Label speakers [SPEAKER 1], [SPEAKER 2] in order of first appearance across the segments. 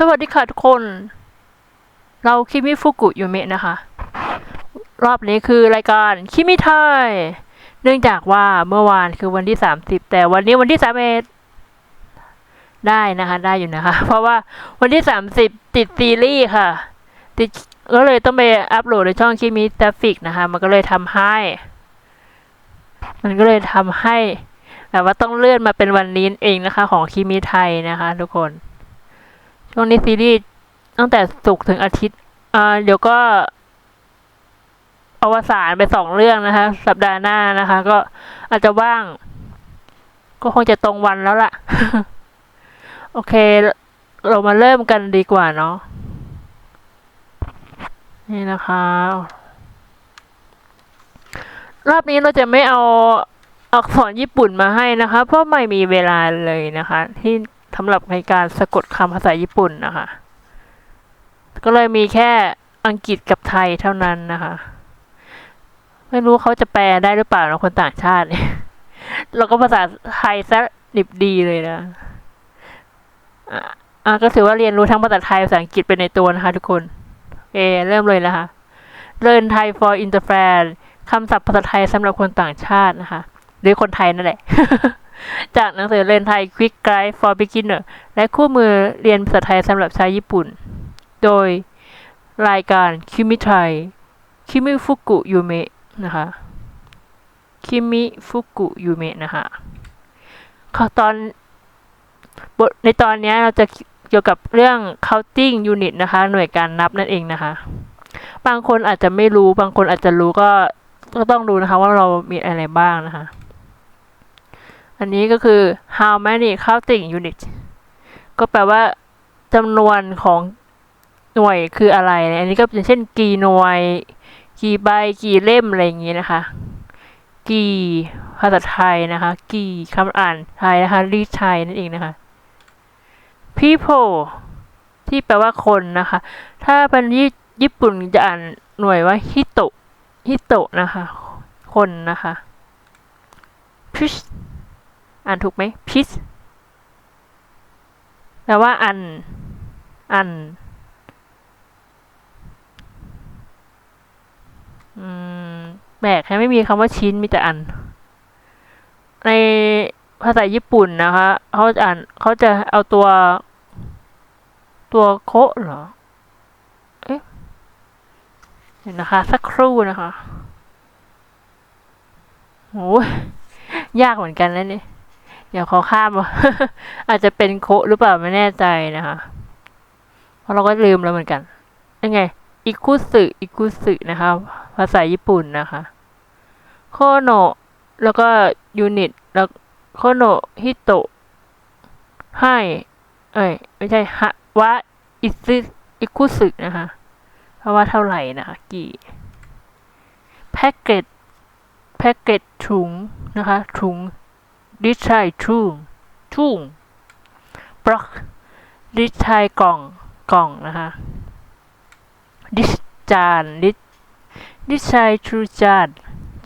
[SPEAKER 1] สวัสดีค่ะทุกคน เราคิมิฟุกุยูเมะนะคะ รอบนี้คือรายการคิมิไทยเนื่องจากว่าเมื่อวานคือวันที่สามสิบแต่วันนี้วันที่สามเอ็ดได้นะคะได้อยู่นะคะ เพราะว่าวันที่สามสิบติดซีรีส์ค่ะ ติดก็เลยต้องไปอัพโหลดในช่องคิมิทราฟิกนะคะ มันก็เลยทำให้ มันก็เลยทำให้แบบว่าต้องเลื่อนมาเป็นวันนี้เองนะคะ ของคิมิไทยนะคะ ทุกคน ช่วงนี้ซีรีส์ตั้งแต่ศุกร์ถึงอาทิตย์อ่าเดี๋ยวก็อวสานไปสองเรื่องนะคะ สัปดาห์หน้านะคะ ก็อาจจะว่าง ก็คงจะตรงวันแล้วล่ะ โอเค เรามาเริ่มกันดีกว่าเนาะนี่นะคะ รอบนี้เราจะไม่เอาอักษรญี่ปุ่นมาให้นะคะ เพราะไม่มีเวลาเลยนะคะ ที่ สำหรับในการสะกดคำภาษาญี่ปุ่นนะคะ ก็เลยมีแค่อังกฤษกับไทยเท่านั้นนะคะ ไม่รู้เขาจะแปลได้หรือเปล่านะคนต่างชาติเนี่ยเราก็ภาษาไทยซะดิบดีเลยนะอะอะก็ถือว่าเรียนรู้ทั้งภาษาไทยภาษาอังกฤษไปในตัวนะคะทุกคนโอเริ่มเลยนะคะเรียนไทย for interfan คำศัพท์ภาษาไทยสำหรับคนต่างชาตินะคะ หรือคนไทยนั่นแหละ จากหนังสือเรียนไทย Quick Guide for Beginner และคู่มือเรียนภาษาไทยสำหรับชาวญี่ปุ่น โดยรายการคิมิไทยคิมิฟุกุยูเมะนะคะคิมิฟุกุยูเมะนะคะข้อตอนบทในตอนนี้เราจะเกี่ยวกับเรื่อง counting unit นะคะ หน่วยการนับนั่นเองนะคะ บางคนอาจจะไม่รู้ บางคนอาจจะรู้ก็ก็ต้องดูนะคะ ว่าเรามีอะไรบ้างนะคะ อันนี้ก็คือ how many counting units ก็แปลว่าจำนวนของหน่วยคืออะไรอันนี้ก็อย่างเช่น กี่หน่วย กี่ใบ กี่เล่ม อะไรอย่างนี้นะคะ กี่ภาษาไทยนะคะ กี่คำอ่านไทยนะคะ รีไทยนั่นเองนะคะ people ที่แปลว่าคนนะคะ ถ้าเป็นญี่ญี่ปุ่นจะอ่านหน่วยว่าฮิโตฮิโตนะคะ คนนะคะ fish อ่านถูกไหม fish แปลว่าอัน อัน อืมแปลกแค่ไม่มีคำว่าชิ้นมีแต่อัน ในภาษาญี่ปุ่นนะคะเขาจะอ่านเขาจะเอาตัว ตัวโคะเหรอ เอ๊ะเดี๋ยวนะคะ สักครู่นะคะโอ้ยยากเหมือนกันนะเนี่ย เดี๋ยวเขาข้ามอาจจะเป็นโคหรือเปล่าไม่แน่ใจนะคะ เพราะเราก็ลืมแล้วเหมือนกันยังไงอิคุสึอิคุสึนะคะภาษาญี่ปุ่นนะคะโคโนแล้วก็ยูนิตแล้วโคโนฮิโตะให้เอ้ยไม่ใช่ฮะวะอิซึอิคุสึนะคะเพราะว่าเท่าไหร่นะคะกี่แพ็กเกจแพ็กเกจถุงนะคะถุง ดิชายถุงถุงบล็อกดิชายกล่องกล่องนะคะดิชจานดิดิชายทรูจาน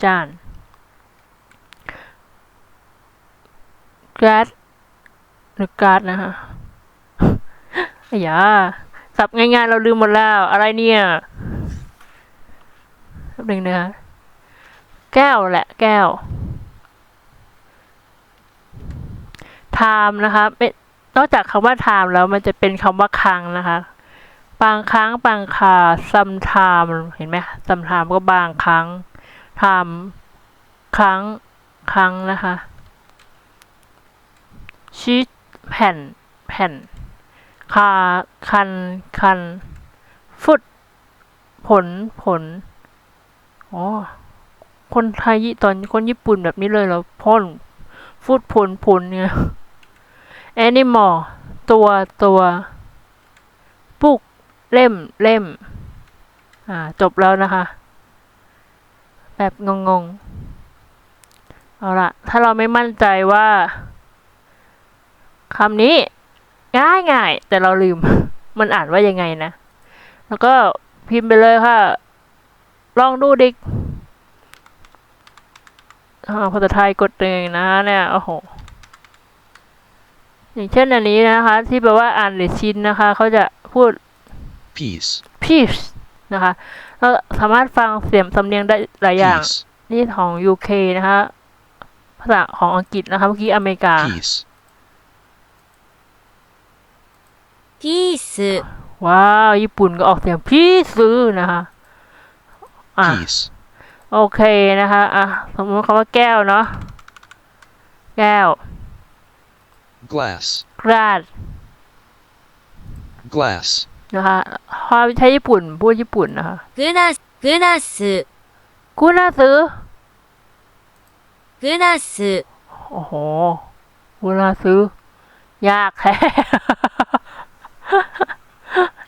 [SPEAKER 1] จานการ์ดหรือการ์ดนะคะอ้ยาสับง่ายๆ เราลืมหมดแล้ว อะไรเนี่ยแป๊บนึงนะคะแก้วแหละแก้ว time นะคะเป็นนอกจากคำว่า time แล้วมันจะเป็นคำว่าครั้งนะคะ บางครั้งบางคา sometime เห็นไหม sometime ก็บางครั้ง time ครั้งครั้งนะคะ sheet แผ่น แผ่น คา คัน คัน ฟุต ผล ผล อ๋อ คนไทยตอนคนญี่ปุ่นแบบนี้เลยเหรอพ่นฟุตผล ผลเนี่ย animal ตัวตัว ปุก เล่ม เล่ม อ่า จบแล้วนะคะ แบบงงๆ เอาละถ้าเราไม่มั่นใจว่าคำนี้ ง่ายง่ายแต่เราลืม มันอ่านว่ายังไงนะ แล้วก็พิมพ์ไปเลยค่ะ ลองดูดิอ่าภาษาไทยกดหนึ่งนะเนี่ย โอ้โห อย่างเช่นอันนี้นะคะ ที่แปลว่าอ่านหรือชินนะคะ เขาจะพูด
[SPEAKER 2] peace,
[SPEAKER 1] peace นะคะเราสามารถฟังเสียงสำเนียงได้หลายอย่าง
[SPEAKER 2] peace,
[SPEAKER 1] นี่ของ UK นะคะ ภาษาของอังกฤษนะคะ เมื่อกี้อเมริกา
[SPEAKER 2] peace,
[SPEAKER 3] ピース、
[SPEAKER 1] ว้าว ญี่ปุ่นก็ออกเสียงพีซื้อนะคะอะ
[SPEAKER 2] peace,
[SPEAKER 1] โอเคนะคะ อะ สมมติคำว่าแก้วเนาะ แก้ว
[SPEAKER 2] glass
[SPEAKER 1] glass
[SPEAKER 2] glass
[SPEAKER 1] นะคะถ้าใช้ญี่ปุ่น พูดญี่ปุ่นนะคะ
[SPEAKER 3] glass glass
[SPEAKER 1] กูน่าซื้อ
[SPEAKER 3] glass
[SPEAKER 1] โอ้โหกูน่าซื้อ ยากแค่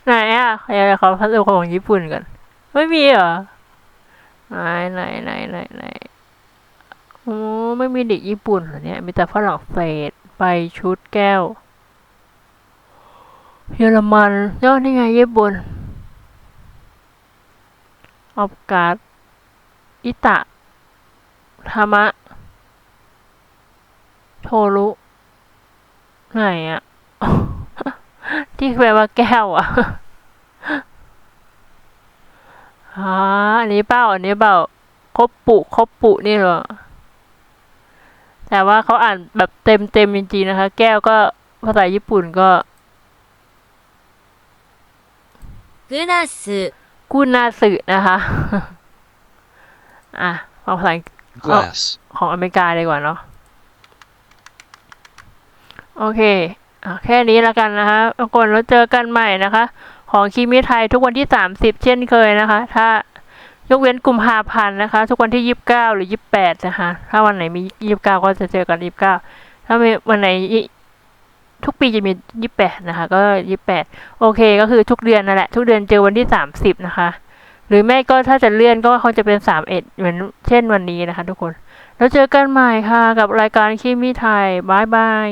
[SPEAKER 1] ไหนอะใครจะขอพัสดุของญี่ปุ่นกัน ไม่มีเหรอ ไหนไหนไหนไหนไหนโอ้ไม่มีเด็กญี่ปุ่นเหรอเนี่ย มีแต่ฝรั่งเศส ไปชุดแก้ว เยอรมันยอดนี่ไงญี่ปุ่นออบการ์ดอิตะธรรมะ โทรุไหนอะที่แปลว่าแก้วอะอ๋ออันนี้เปล่า อันนี้เปล่าคบปุคบปุนี่เหรอ แต่ว่าเขาอ่านแบบเต็มเต็มจริงๆนะคะ แก้วก็ภาษาญี่ปุ่นก็
[SPEAKER 3] กุนาสึ
[SPEAKER 1] กุนาสึนะคะ อะเอาภาษาของอเมริกาดีกว่าเนาะโอเคแค่นี้แล้วกันนะคะทุกคนแล้วเจอกันใหม่นะคะ ของคีมิไทยทุกวันที่ 30 เช่นเคยนะคะ ถ้า ยกเว้นกุมภาพันธ์นะคะ ทุกวันที่ยี่สิบเก้าหรือยี่สิบแปดนะคะ ถ้าวันไหนมียี่สิบเก้าก็จะเจอกันยี่สิบเก้าถ้ามีวันไหนทุกปีจะมียี่สิบแปดนะคะ ก็ยี่สิบแปดโอเค ก็คือทุกเดือนนั่นแหละ ทุกเดือนเจอวันที่สามสิบนะคะ หรือไม่ก็ถ้าจะเลื่อนก็คงจะเป็นสามเอ็ดเหมือนเช่นวันนี้นะคะ ทุกคน แล้วเจอกันใหม่ค่ะ กับรายการคีมีไทยบายบาย